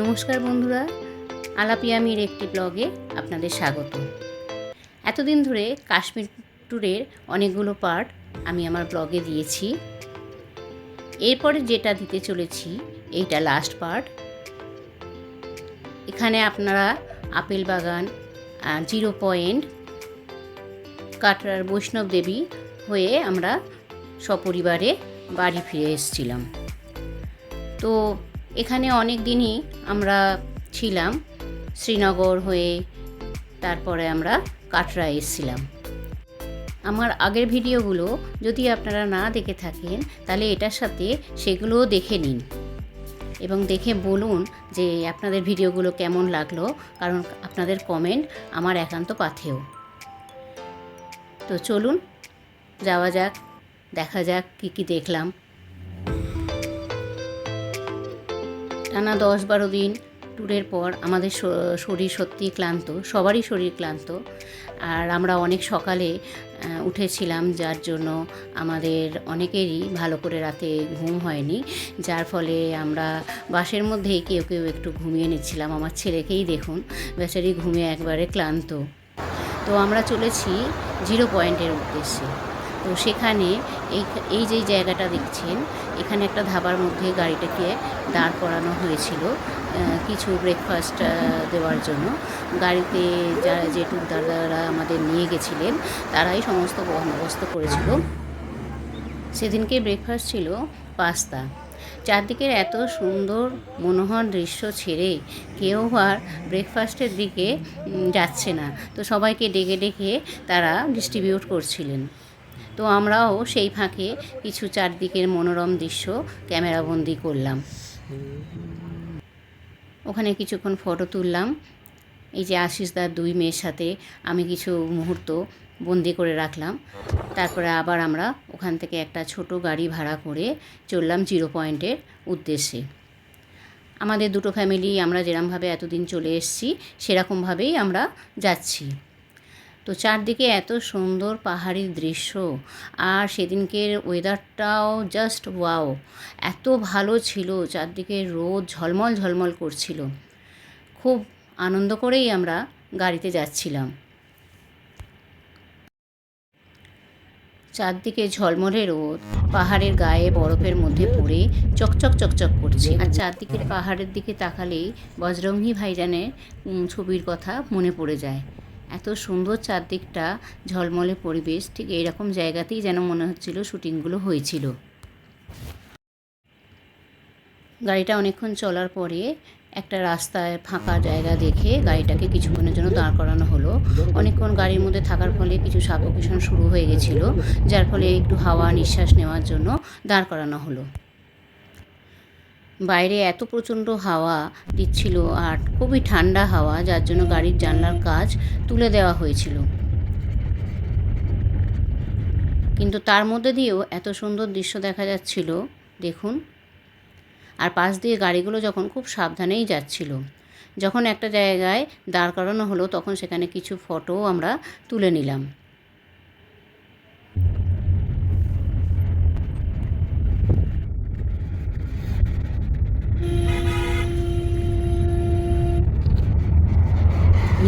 নমস্কার বন্ধুরা আলাপিয়ামির একটি ব্লগে আপনাদের স্বাগত। এতদিন ধরে কাশ্মীর ট্যুরের অনেকগুলো পার্ট আমি আমার ব্লগে দিয়েছি। এরপরে যেটা দিতে চলেছি, এইটা লাস্ট পার্ট এখানে আপনারা আপেল বাগান জিরো পয়েন্ট কাটরার বৈষ্ণব দেবী হয়ে আমরা সপরিবারে বাড়ি ফিরে এসেছিলাম। তো এখানে অনেক দিনই আমরা ছিলাম, শ্রীনগর হয়ে তারপরে আমরা কাটরা এসেছিলাম। আমার আগের ভিডিওগুলো যদি আপনারা না দেখে থাকেন, তাহলে এটার সাথে সেগুলোও দেখে নিন এবং দেখে বলুন যে আপনাদের ভিডিওগুলো কেমন লাগল, কারণ আপনাদের কমেন্ট আমার একান্ত পাথেও তো চলুন, যাওয়া যাক, দেখা যাক কী কী দেখলাম। টানা দশ বারো দিন ট্যুরের পর আমাদের শরীর সত্যিই ক্লান্ত, সবারই শরীর ক্লান্ত। আর আমরা অনেক সকালে উঠেছিলাম যার জন্য আমাদের অনেকেরই ভালো করে রাতে ঘুম হয়নি। যার ফলে আমরা বাসের মধ্যেই কেউ কেউ একটু ঘুমিয়ে নিচ্ছিলাম। আমার ছেলেকেই দেখুন, বেচারি ঘুমে একবারে ক্লান্ত। তো আমরা চলেছি জিরো পয়েন্টের উদ্দেশ্যে। তো সেখানে এই এই যে জায়গাটা দেখছেন, এখানে একটা ধাবার মধ্যে গাড়িটাকে দাঁড় করানো হয়েছিল কিছু ব্রেকফাস্ট দেওয়ার জন্য। গাড়িতে যারা যেটুক দাদারা আমাদের নিয়ে গেছিলেন, তারাই সমস্ত বন্দোবস্ত করেছিল। সেদিনকে ব্রেকফাস্ট ছিল পাস্তা। চারদিকের এত সুন্দর, মনোহর দৃশ্য ছেড়ে কেউ আর ব্রেকফাস্টের দিকে যাচ্ছে না। তো সবাইকে ডেকে ডেকে তারা ডিস্ট্রিবিউট করছিলেন। তো আমরাও সেই ফাঁকে কিছু চারদিকের মনোরম দৃশ্য, ক্যামেরাবন্দি করলাম। ওখানে কিছুক্ষণ ফটো তুললাম। এই যে আশিসদার দুই মেয়ের সাথে আমি কিছু মুহূর্ত বন্দি করে রাখলাম। তারপরে আবার আমরা ওখান থেকে একটা ছোট গাড়ি ভাড়া করে চললাম জিরো পয়েন্টের উদ্দেশ্যে। আমাদের দুটো ফ্যামিলি আমরা যেরমভাবে এতদিন চলে এসেছি, সেরকমভাবেই আমরা যাচ্ছি। তো চারদিকে এত সুন্দর পাহাড়ি দৃশ্য। আর সেদিনকের ওয়েদারটাও জাস্ট ওয়াও এত ভালো ছিল, চারদিকে রোদ ঝলমল ঝলমল করছিল। খুব আনন্দ করেই আমরা গাড়িতে যাচ্ছিলাম। চারদিকে ঝলমলে রোদ, পাহাড়ের গায়ে বরফের মধ্যে পড়ে চকচক চকচক করছে। আর চারদিকের পাহাড়ের দিকে তাকালেই বজরঙ্গি ভাইজানের ছবির কথা মনে পড়ে যায়। এত সুন্দর চারদিকটা, ঝলমলে পরিবেশ, ঠিক এইরকম জায়গাতেই যেন মনে হচ্ছিল শুটিংগুলো হয়েছিল। গাড়িটা অনেকক্ষণ চলার পরে একটা রাস্তায় ফাঁকা জায়গা দেখে গাড়িটাকে কিছুক্ষণের জন্য দাঁড় করানো হলো। অনেকক্ষণ গাড়ির মধ্যে থাকার ফলে কিছু সাফোকেশন শুরু হয়ে গেছিল, যার ফলে একটু হাওয়া নিঃশ্বাস নেওয়ার জন্য দাঁড় করানো হলো। বাইরে এত প্রচণ্ড হাওয়া দিচ্ছিল আর খুবই ঠান্ডা হাওয়া, যার জন্য গাড়ির জানলার কাজ তুলে দেওয়া হয়েছিল। কিন্তু তার মধ্যে দিয়েও এত সুন্দর দৃশ্য দেখা যাচ্ছিল, দেখুন। আর পাশ দিয়ে গাড়িগুলো যখন খুব সাবধানেই যাচ্ছিল, যখন একটা জায়গায় দাঁড় করানো হলো, তখন সেখানে কিছু ফটোও আমরা তুলে নিলাম।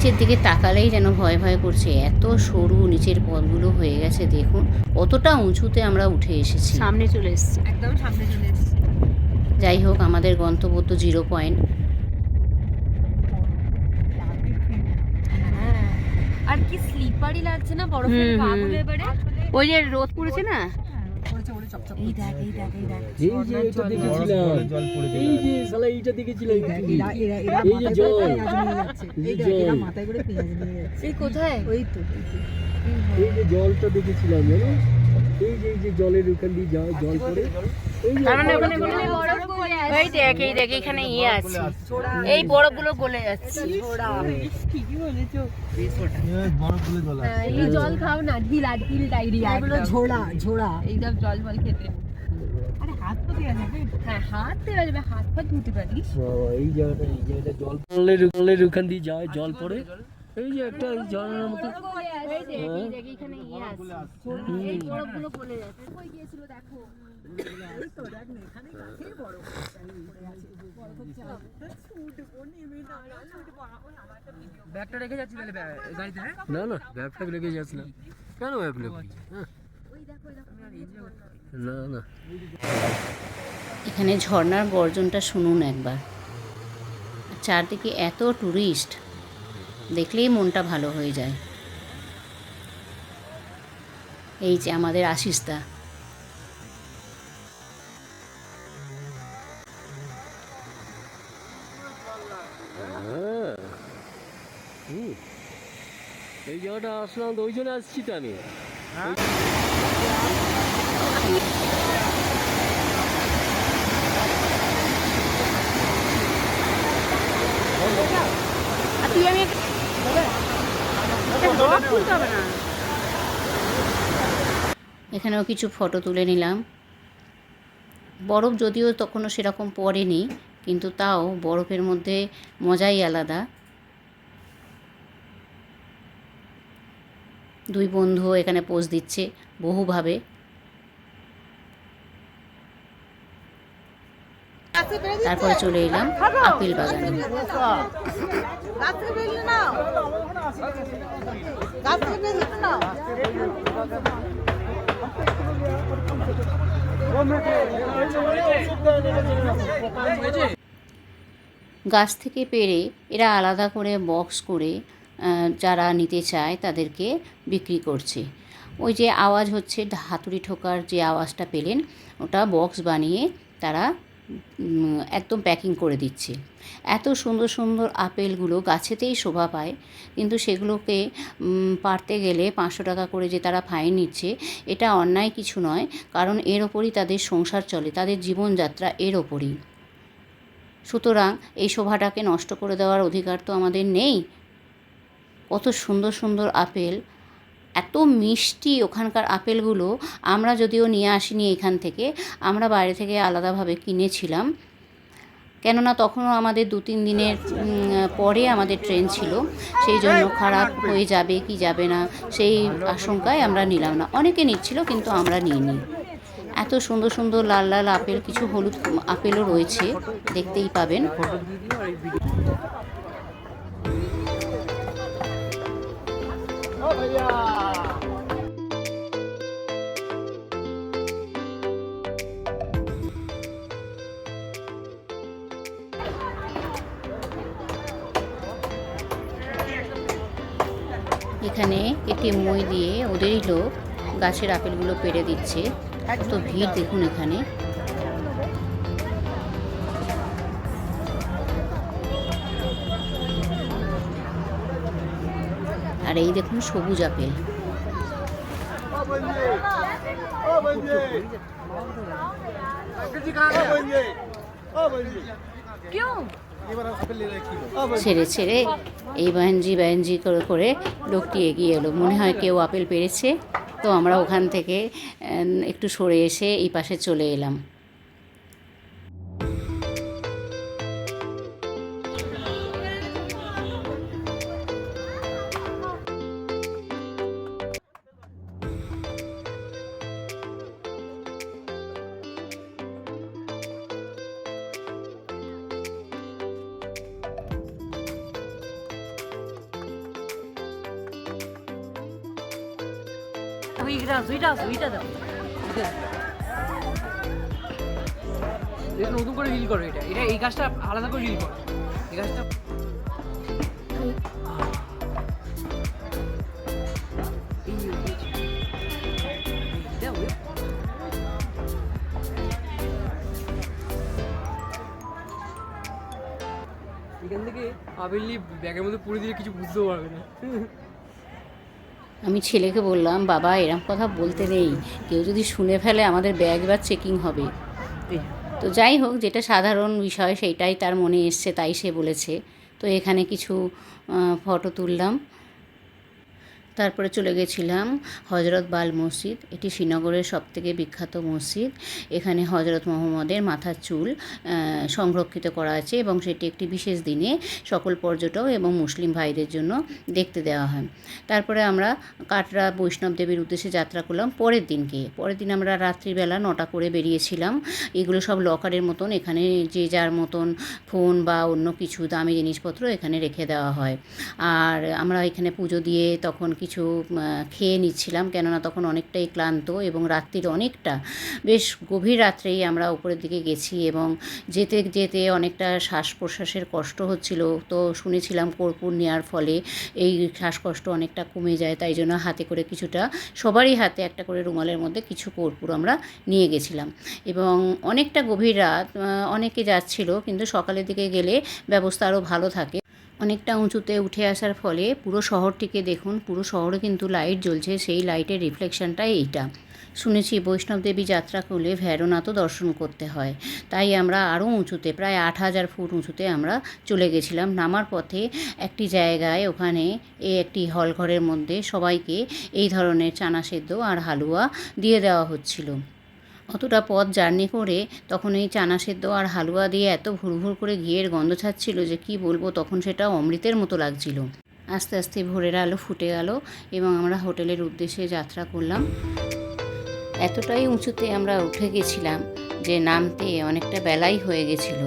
নিচের দিকে তাকালেই যেন ভয় ভয় করছে। এত সরু নিচের পথগুলো হয়ে গেছে দেখুন। কতটা উঁচুতে আমরা উঠে এসেছি। সামনে চলে এসছে। একদম সামনে চলে এসেছি। যাই হোক আমাদের গন্তব্য তো জিরো পয়েন্ট। আর কি স্লিপারই লাগছে না বরফের হুম। পাগুলো এবারে? ওই যে রোদ পড়েছে না? এই দেখ এই দেখ এই দেখ। এই যে এটা দেখেছিলাম। এই যে শালা এইটা দেখেছিলাম। এই যে জল। এই যে জল। এই কোথায়? এই যে জলটা দেখেছিলাম জানো এই যে এই যে জলের ওখান দিয়ে যা জল পড়ে। এই যে তার ওখানে বরফ কোনো- বরফ গলে এই দেখ এই দেখ এখানে ইয়ে আছে। এই বরফগুলো গলে যাচ্ছে। এই জল খাও না ঢিলা ঢিল ডায়রিয়া এগুলো ঝোড়া ঝোড়া। এইসব জল ফল খেতে। আরে হাত তো দেওয়া যাবে। হ্যাঁ জল জল পড়ে। এই যে একটা এই জলের মতো এই দেখ? এই দেখ এখানে ইয়ে হ্যাঁ? না না লেগে যাচ্ছে না কেন ব্যাগ লেগে হ্যাঁ। না না। এখানে ঝর্ণার গর্জনটা শুনুন একবার। চারদিকে এত টুরিস্ট দেখলেই মনটা ভালো হয়ে যায়। এই যে আমাদের আশিসদা। হ্যাঁ। এই জায়গাটা আসলাম তো ওই জন্য আসছি তো আমি। তুই আমি না এখানেও কিছু ফটো তুলে নিলাম। বরফ যদিও তখনও সেরকম পড়েনি, কিন্তু তাও বরফের মধ্যে মজাই আলাদা। দুই বন্ধু এখানে পোজ দিচ্ছে বহুভাবে। তারপরে চলে এলাম আপিল বাগানে। গাছ থেকে পেরে এরা আলাদা করে বক্স করে যারা নিতে চায় তাদেরকে বিক্রি করছে। ওই যে আওয়াজ হচ্ছে, হাতুড়ি ঠোকার যে আওয়াজটা পেলেন, ওটা বক্স বানিয়ে তারা একদম প্যাকিং করে দিচ্ছে। এত সুন্দর সুন্দর আপেলগুলো গাছেতেই শোভা পায়, কিন্তু সেগুলোকে পারতে গেলে পাঁচশো টাকা করে যে তারা ফাইন নিচ্ছে, এটা অন্যায় কিছু নয়, কারণ এর ওপরই তাদের সংসার চলে, তাদের জীবনযাত্রা এর ওপরই। সুতরাং এই শোভাটাকে নষ্ট করে দেওয়ার অধিকার তো আমাদের নেই। কত সুন্দর সুন্দর আপেল এত মিষ্টি ওখানকার আপেলগুলো আমরা যদিও নিয়ে আসিনি এখান থেকে, আমরা বাইরে থেকে আলাদাভাবে কিনেছিলাম। কেননা তখনও আমাদের দু তিন দিনের পরে আমাদের ট্রেন ছিল, সেই জন্য খারাপ হয়ে যাবে কি যাবে না, সেই আশঙ্কায় আমরা নিলাম না। অনেকে নিচ্ছিল কিন্তু আমরা নিইনি। এত সুন্দর সুন্দর লাল লাল আপেল, কিছু হলুদ আপেলও রয়েছে, দেখতেই পাবেন। এখানে একটি মই দিয়ে ওদেরই লোক গাছের আপেলগুলো পেড়ে দিচ্ছে। তো ভিড় দেখুন এখানে। আর এই দেখুন সবুজ আপেল। ছেড়ে ছেড়ে এই বাহেনজি বাহেনজি করে করে লোকটি এগিয়ে এলো। মনে হয় কেউ আপেল পেরেছে। তো আমরা ওখান থেকে একটু সরে এসে এই পাশে চলে এলাম। সুইটা সুইটা সুইটা দাও এটা নতুন করে রিল করো এটা এটা এই গাছটা আলাদা করে রিল করো এই গাছটা। এখান থেকে আবেলি ব্যাগের মধ্যে পুড়ে দিয়ে কিছু বুঝতেও পারবে না আমি ছেলেকে বললাম, বাবা, এরম কথা বলতে নেই। কেউ যদি শুনে ফেলে, আমাদের ব্যাগ বা চেকিং হবে। তো যাই হোক, যেটা সাধারণ বিষয়, সেইটাই তার মনে এসছে, তাই সে বলেছে। তো এখানে কিছু ফটো তুললাম। তারপরে চলে গেছিলাম হজরত বাল মসজিদ। এটি শ্রীনগরের সবথেকে বিখ্যাত মসজিদ। এখানে হজরত মোহাম্মদের মাথার চুল সংরক্ষিত করা আছে এবং সেটি একটি বিশেষ দিনে সকল পর্যটক এবং মুসলিম ভাইদের জন্য দেখতে দেওয়া হয়। তারপরে আমরা কাটরা বৈষ্ণব দেবীর উদ্দেশ্যে যাত্রা করলাম পরের দিনকে। পরের দিন আমরা রাত্রিবেলা নটা করে বেরিয়েছিলাম। এগুলো সব লকারের মতন। এখানে যে যার মতন ফোন বা অন্য কিছু দামি জিনিসপত্র এখানে রেখে দেওয়া হয়। আর আমরা এখানে পুজো দিয়ে তখন কিছু আহ, খেয়ে নিচ্ছিলাম। কেননা তখন অনেকটাই ক্লান্ত এবং রাত্রির অনেকটা বেশ গভীর রাত্রেই আমরা উপরের দিকে গেছি এবং যেতে যেতে অনেকটা শ্বাস প্রশ্বাসের কষ্ট হচ্ছিল। তো শুনেছিলাম কর্পূর নেওয়ার ফলে এই শ্বাসকষ্ট অনেকটা কমে যায় তাই জন্য হাতে করে কিছুটা সবারই হাতে একটা করে রুমালের মধ্যে কিছু কর্পূর আমরা নিয়ে গেছিলাম। এবং অনেকটা গভীর রাত অনেকে যাচ্ছিল কিন্তু সকালের দিকে গেলে ব্যবস্থা আরও ভালো থাকে। অনেকটা উঁচুতে উঠে আসার ফলে পুরো শহরটিকে দেখুন, পুরো শহরে কিন্তু লাইট জ্বলছে, সেই লাইটের রিফ্লেকশনটাই এইটা। শুনেছি বৈষ্ণব দেবী যাত্রা করলে ভ্যারোনাথও দর্শন করতে হয়। তাই আমরা আরও উঁচুতে, প্রায় আট হাজার ফুট উঁচুতে আমরা চলে গেছিলাম। নামার পথে একটি জায়গায় ওখানে এই একটি হল ঘরের মধ্যে সবাইকে এই ধরনের চানা সেদ্ধ আর হালুয়া দিয়ে দেওয়া হচ্ছিল। অতটা পথ জার্নি করে তখন এই চানা সেদ্ধ আর হালুয়া দিয়ে এত ভুরভুর করে ঘিয়ের গন্ধ ছাড়ছিল যে কি বলব, তখন সেটা অমৃতের মতো লাগছিল। আস্তে আস্তে ভোরের আলো ফুটে গেল এবং আমরা হোটেলের উদ্দেশ্যে যাত্রা করলাম। এতটাই উঁচুতে আমরা উঠে গেছিলাম যে নামতে অনেকটা বেলাই হয়ে গেছিল।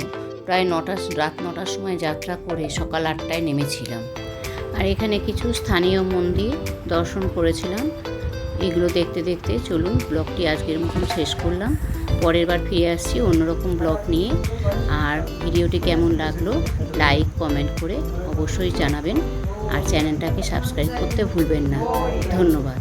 প্রায় নটা, রাত নটার সময় যাত্রা করে সকাল আটটায় নেমেছিলাম। আর এখানে কিছু স্থানীয় মন্দির দর্শন করেছিলাম। এগুলো দেখতে দেখতে চলুন ব্লগটি আজকের মতন শেষ করলাম। পরের বার ফিরে আসছি অন্যরকম ব্লগ নিয়ে। আর ভিডিওটি কেমন লাগল লাইক, কমেন্ট করে অবশ্যই জানাবেন। আর চ্যানেলটাকে সাবস্ক্রাইব করতে ভুলবেন না। ধন্যবাদ।